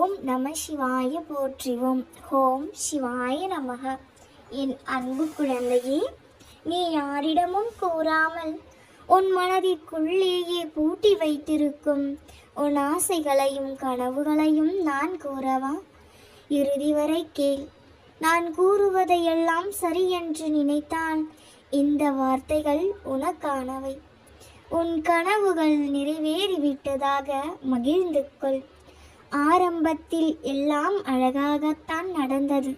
ஓம் நம சிவாய போற்றிவோம். ஓம் சிவாய நமக. என் அன்பு குழந்தையே நீ யாரிடமும் கூறாமல் உன் மனதிற்குள்ளேயே பூட்டி வைத்திருக்கும் உன் ஆசைகளையும் கனவுகளையும் நான் கூறவா? இறுதி வரை கேள். நான் கூறுவதையெல்லாம் சரி என்று நினைத்தால் இந்த வார்த்தைகள் உனக்கானவை. உன் கனவுகள் நிறைவேறிவிட்டதாக மகிழ்ந்து கொள். ஆரம்பத்தில் எல்லாம் அழகாகத்தான் நடந்தது.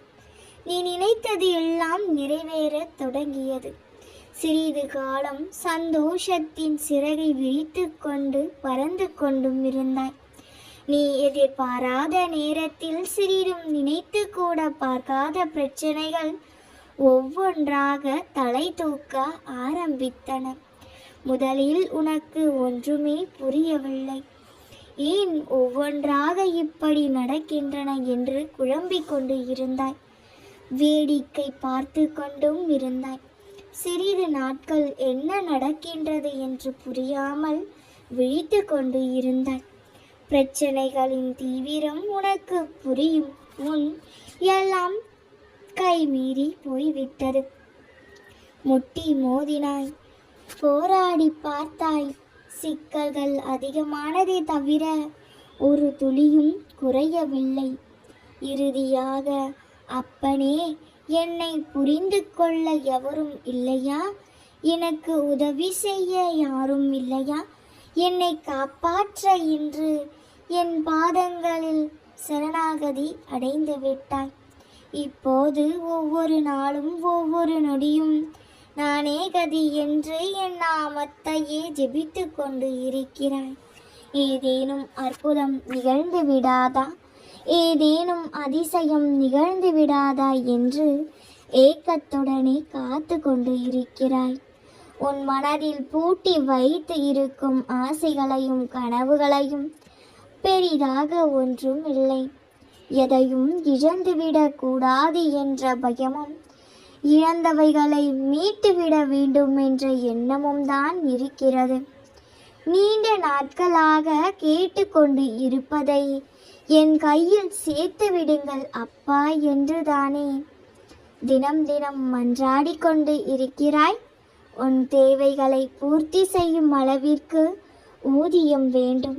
நீ நினைத்தது எல்லாம் நிறைவேறத் தொடங்கியது. சிறிது காலம் சந்தோஷத்தின் சிறகை விரித்து கொண்டு பறந்து கொண்டும் இருந்தாய். நீ எதிர்பாராத நேரத்தில் சிறிதும் நினைத்து கூட பார்க்காத பிரச்சனைகள் ஒவ்வொன்றாக தலை தூக்க ஆரம்பித்தன. முதலில் உனக்கு ஒன்றுமே புரியவில்லை. ஏன் ஒவ்வொன்றாக இப்படி நடக்கின்றன என்று குழம்பிக் கொண்டு இருந்தாய்? வேடிக்கை பார்த்து கொண்டும் இருந்தாய். சிறிது நாட்கள் என்ன நடக்கின்றது என்று புரியாமல் விழித்து கொண்டு இருந்தாய். பிரச்சனைகளின் தீவிரம் உனக்கு புரியும். உன் எல்லாம் கைமீறி போய்விட்டது. முட்டி மோதினாய். போராடி பார்த்தாய். சிக்கல்கள் அதிகமானதே தவிர ஒரு துளியும் குறையவில்லை. இறுதியாக அப்பனே என்னை புரிந்து கொள்ள எவரும் இல்லையா? எனக்கு உதவி செய்ய யாரும் இல்லையா? என்னை காப்பாற்ற இன்று என் பாதங்களில் சரணாகதி அடைந்து விட்டாய். இப்போது ஒவ்வொரு நாளும் ஒவ்வொரு நொடியும் நானே கதி என்று என் நாமத்தையே ஜெபித்து கொண்டு இருக்கிறாய். ஏதேனும் அற்புதம் நிகழ்ந்து விடாதா? ஏதேனும் அதிசயம் நிகழ்ந்து விடாதா என்று ஏக்கத்துடனே காத்து கொண்டு இருக்கிறாய். உன் மனதில் பூட்டி வைத்து இருக்கும் ஆசைகளையும் கனவுகளையும் பெரிதாக ஒன்றும் இல்லை. எதையும் இழந்துவிடக்கூடாது என்ற பயமும் இழந்தவைகளை மீட்டுவிட வேண்டும் என்ற எண்ணமும் தான் இருக்கிறது. நீண்ட நாட்களாக கேட்டுக்கொண்டு இருப்பதை என் கையில் சேர்த்து விடுங்கள் அப்பா என்று தானே தினம் தினம் மன்றாடி கொண்டு இருக்கிறாய். உன் தேவைகளை பூர்த்தி செய்யும் அளவிற்கு ஊதியம் வேண்டும்.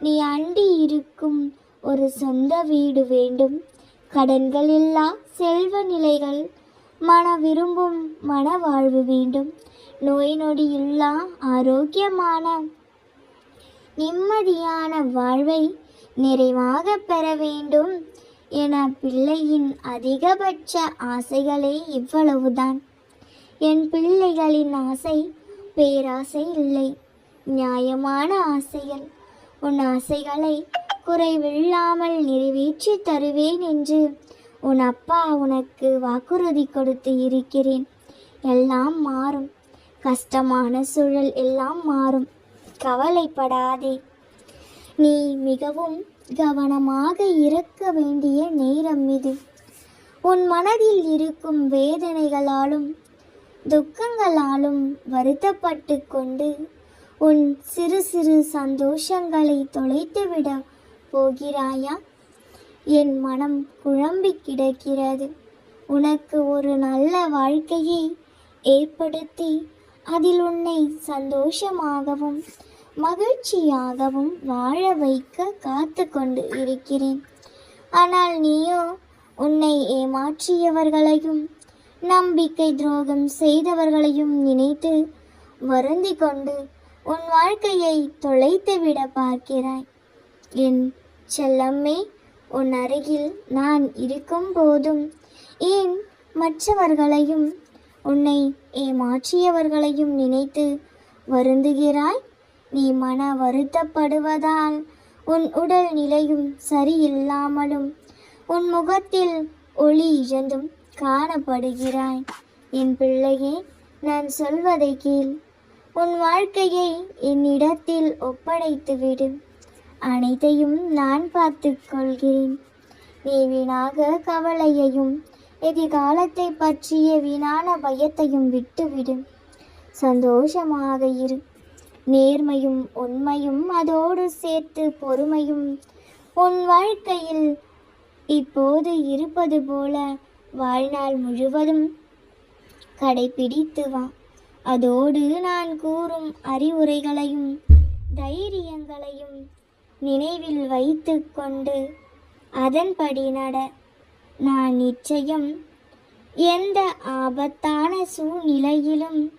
நீ அண்டி இருக்கும் ஒரு சொந்த வீடு வேண்டும். கடன்கள் இல்லா செல்வ நிலைகள் மன விரும்பும் மன வாழ்வு வேண்டும். நோய் நொடி இல்லா ஆரோக்கியமான நிம்மதியான வாழ்வை நிறைவாக பெற வேண்டும் என பிள்ளையின் அதிகபட்ச ஆசைகளே இவ்வளவுதான். என் பிள்ளைகளின் ஆசை பேராசை இல்லை. நியாயமான ஆசைகள். உன் ஆசைகளை குறைவில்லாமல் நிறைவேற்றி தருவேன் என்று உன் அப்பா உனக்கு வாக்குறுதி கொடுத்து இருக்கிறேன். எல்லாம் மாறும். கஷ்டமான சூழல் எல்லாம் மாறும். கவலைப்படாதே. நீ மிகவும் கவனமாக இருக்க வேண்டிய நேரம் இது. உன் மனதில் இருக்கும் வேதனைகளாலும் துக்கங்களாலும் வருத்தப்பட்டு கொண்டு உன் சிறு சிறு சந்தோஷங்களை தொலைத்துவிட போகிறாயா? என் மனம் குழம்பி கிடக்கிறது. உனக்கு ஒரு நல்ல வாழ்க்கையை ஏற்படுத்தி அதில் உன்னை சந்தோஷமாகவும் மகிழ்ச்சியாகவும் வாழ வைக்க காத்து கொண்டு இருக்கிறேன். ஆனால் நீயோ உன்னை ஏமாற்றியவர்களையும் நம்பிக்கை துரோகம் செய்தவர்களையும் நினைத்து வருந்தி கொண்டு உன் வாழ்க்கையை தொலைத்துவிட பார்க்கிறாய். என் செல்லம்மே உன் அருகில் நான் இருக்கும் போதும் ஏன் மற்றவர்களையும் உன்னை ஏமாற்றியவர்களையும் நினைத்து வருந்துகிறாய்? நீ மன வருத்தப்படுவதால் உன் உடல் நிலையும் சரியில்லாமலும் உன் முகத்தில் ஒளி இழந்தும் காணப்படுகிறாய். என் பிள்ளையே நான் சொல்வதை கேள். உன் வாழ்க்கையை என்னிடத்தில் ஒப்படைத்து விடு அனைத்தையும் நான் பார்த்துக் கொள்கிறேன் நீ வீணாக கவலையையும் எதிர்காலத்தை பற்றிய வீணான பயத்தையும் விட்டுவிடு. சந்தோஷமாக இரு. நேர்மையும் உண்மையும் அதோடு சேர்த்து பொறுமையும் உன் வாழ்க்கையில் இப்போது இருப்பது போல வாழ்நாள் முழுவதும் கடைபிடித்து வா. அதோடு நான் கூறும் அறிவுரைகளையும் தைரியங்களையும் நினைவில் வைத்து கொண்டு அதன்படி நட. நான் நிச்சயம் எந்த ஆபத்தான சூழ்நிலையிலும்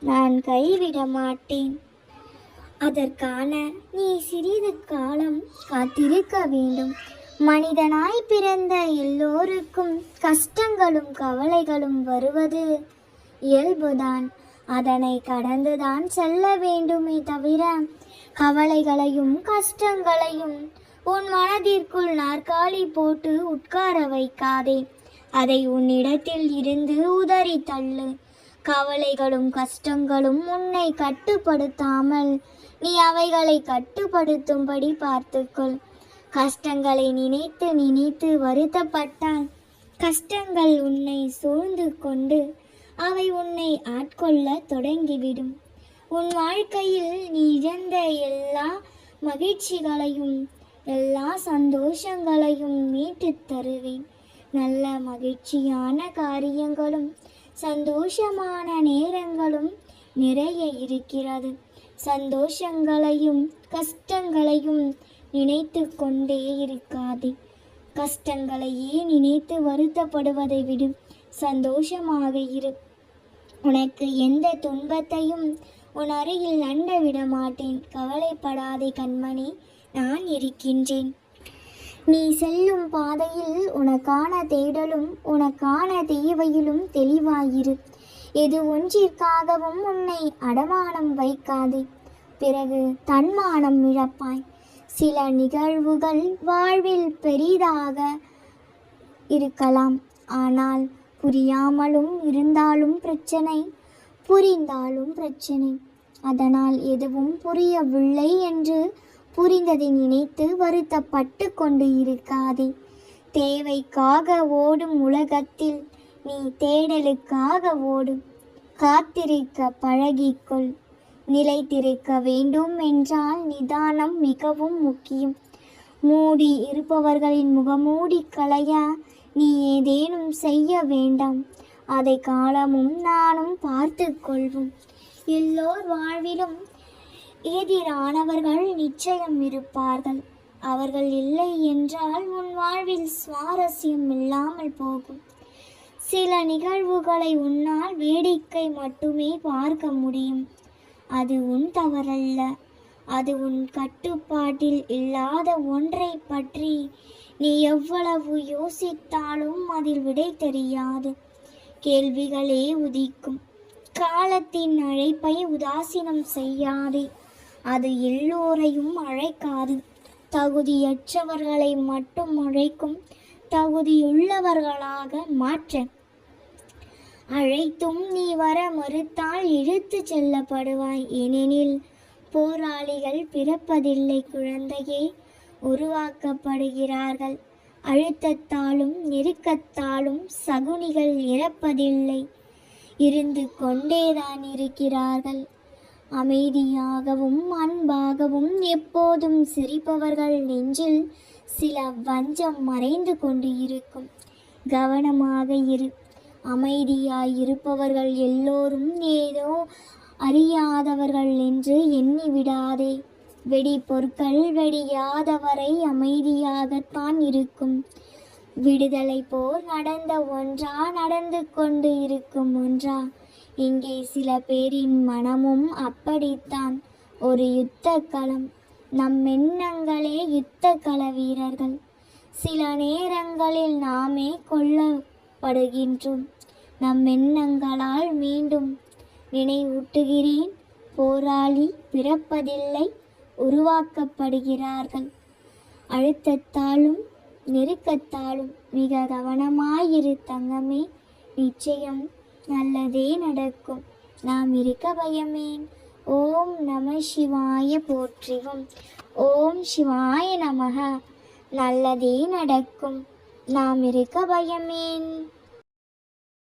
நான் கைவிட மாட்டேன். அதற்கான நீ சிறிது காலம் காத்திருக்க வேண்டும். மனிதனாய் பிறந்த எல்லோருக்கும் கஷ்டங்களும் கவலைகளும் வருவது இயல்புதான். அதனை கடந்துதான் செல்ல வேண்டுமே தவிர கவலைகளையும் கஷ்டங்களையும் உன் மனதிற்குள் நாற்காலி போட்டு உட்கார வைக்காதே. அதை உன்னிடத்தில் இருந்து உதறி தள்ளு. கவலைகளும் கஷ்டங்களும் உன்னை கட்டுப்படுத்தாமல் நீ அவைகளை கட்டுப்படுத்தும்படி பார்த்துக்கொள். கஷ்டங்களை நினைத்து நினைத்து வருத்தப்பட்டால் கஷ்டங்கள் உன்னை சூழ்ந்து கொண்டு அவை உன்னை ஆட்கொள்ள தொடங்கிவிடும். உன் வாழ்க்கையில் நீ இழந்த எல்லா மகிழ்ச்சிகளையும் எல்லா சந்தோஷங்களையும் மீட்டுத் தருவேன். நல்ல மகிழ்ச்சியான காரியங்களும் சந்தோஷமான நேரங்களும் நிறைய இருக்கிறது. சந்தோஷங்களையும் கஷ்டங்களையும் நினைத்து கொண்டே இருக்காதே. கஷ்டங்களையே நினைத்து வருத்தப்படுவதை விடு. சந்தோஷமாக இரு. உனக்கு எந்த துன்பத்தையும் உன் அருகில் நண்ட விட மாட்டேன் கவலைப்படாதே கண்மணி நான் இருக்கின்றேன். நீ செல்லும் பாதையில் உனக்கான தேடலும் உனக்கான தேவையிலும் தெளிவாயிரு. எது ஒன்றிற்காகவும் உன்னை அடமானம் வைக்காதே. பிறகு தன்மானம் இழப்பாய். சில நிகழ்வுகள் வாழ்வில் பெரிதாக இருக்கலாம். ஆனால் புரியாமலும் இருந்தாலும் பிரச்சனை புரிந்தாலும் பிரச்சனை. அதனால் எதுவும் புரியவில்லை என்று புரிந்ததை நினைத்து வருத்தப்பட்டு கொண்டு இருக்காதே. தேவைக்காக ஓடும் உலகத்தில் நீ தேடலுக்காக ஓடும். காத்திருக்க பழகிக்கொள். நிலைத்திருக்க வேண்டும் என்றால் நிதானம் மிகவும் முக்கியம். மூடி இருப்பவர்களின் முகமூடி களைய நீ ஏதேனும் செய்ய வேண்டாம். அதை காலமும் நானும் பார்த்து கொள்வோம். எல்லோர் வாழ்விலும் எதிரானவர்கள் நிச்சயம் இருப்பார்கள். அவர்கள் இல்லை என்றால் உன் வாழ்வில் சுவாரஸ்யம் இல்லாமல் போகும். சில நிகழ்வுகளை உன்னால் வேடிக்கை மட்டுமே பார்க்க முடியும். அது உன் தவறல்ல. அது உன் கட்டுப்பாட்டில் இல்லாத ஒன்றை பற்றி நீ எவ்வளவு யோசித்தாலும் அதில் விடை தெரியாது. கேள்விகளே உதிக்கும். காலத்தின் அழைப்பை உதாசீனம் செய்யாதே. அது எல்லோரையும் அழைக்காது. தகுதியற்றவர்களை மட்டும் அழைக்கும் தகுதியுள்ளவர்களாக மாற்ற. அழைத்தும் நீ வர மறுத்தால் இழுத்து செல்லப்படுவாய். ஏனெனில் போராளிகள் பிறப்பதில்லை குழந்தையே. உருவாக்கப்படுகிறார்கள். அழுத்தத்தாலும் நெருக்கத்தாலும் சகுனிகள் இறப்பதில்லை. இருந்து கொண்டேதான் இருக்கிறார்கள். அமைதியாகவும் அன்பாகவும் எப்போதும் சிரிப்பவர்கள் நெஞ்சில் சில வஞ்சம் மறைந்து கொண்டு இருக்கும். கவனமாக இரு. அமைதியாய் இருப்பவர்கள் எல்லோரும் ஏதோ அறியாதவர்கள் என்று எண்ணி விடாதே. வெடி பொருட்கள் வெடியாதவரை அமைதியாகத்தான் இருக்கும். விடுதலை போர் நடந்த ஒன்றா நடந்து கொண்டு இருக்கும் ஒன்றா. இங்கே சில பேரின் மனமும் அப்படித்தான். ஒரு யுத்த களம். நம் எண்ணங்களே யுத்த கள வீரர்கள். சில நேரங்களில் நாமே கொல்லப்படுகின்றோம். நம் எண்ணங்களால் மீண்டும் நினைவூட்டுகிறேன். போராளி பிறப்பதில்லை. உருவாக்கப்படுகிறார்கள். அழுத்தத்தாலும் நெருக்கத்தாலும் மிக கவனமாயிரு தங்கமே. நிச்சயம் நல்லதே நடக்கும். நாம் இருக்க பயமேன். ஓம் நம சிவாய போற்றிவும். ஓம் சிவாய நமக. நல்லதே நடக்கும். நாம் இருக்க பயமேன்.